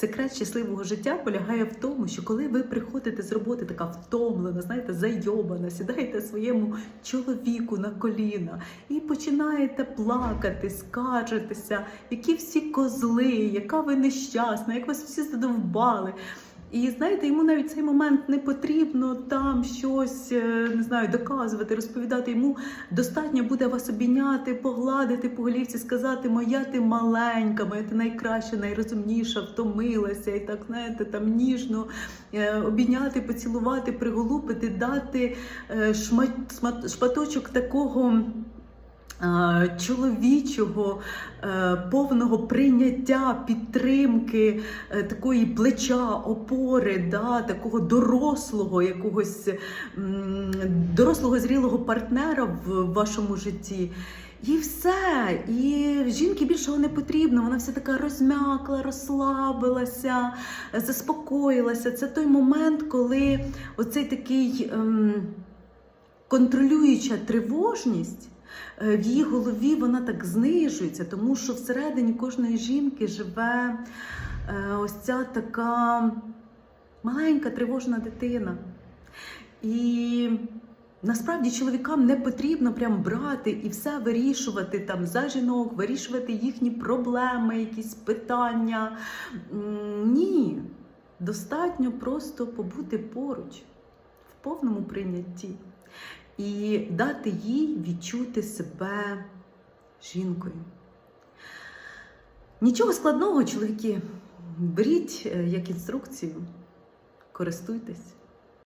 Секрет щасливого життя полягає в тому, що коли ви приходите з роботи така втомлена, знаєте, зайобана, сідаєте своєму чоловіку на коліна і починаєте плакати, скаржитися, які всі козли, яка ви нещасна, як вас всі задовбали. І знаєте, йому навіть цей момент не потрібно там щось е, не знаю, доказувати, розповідати. Йому достатньо буде вас обійняти, погладити по голівці, сказати, моя ти маленька, моя ти найкраща, найрозумніша, втомилася, і так знаєте, там ніжно е, обійняти, поцілувати, приголупити, дати е, шмат, шмат- шматочок такого. Е, Чоловічого е, повного прийняття, підтримки, е, такої плеча, опори, да, такого дорослого, якогось дорослого зрілого партнера в вашому житті. І все. І жінки більшого не потрібно. Вона вся така розм'якла, розслабилася, заспокоїлася. Це той момент, коли оцей такий ем, контролююча тривожність. Е, В її голові вона так знижується, тому що всередині кожної жінки живе е, ось ця така маленька тривожна дитина. І насправді чоловікам не потрібно прям брати і все вирішувати там за жінок, вирішувати їхні проблеми, якісь питання. Ні, достатньо просто побути поруч в повному прийнятті і дати їй відчути себе жінкою. Нічого складного, чоловіки, беріть е, як інструкцію, користуйтесь.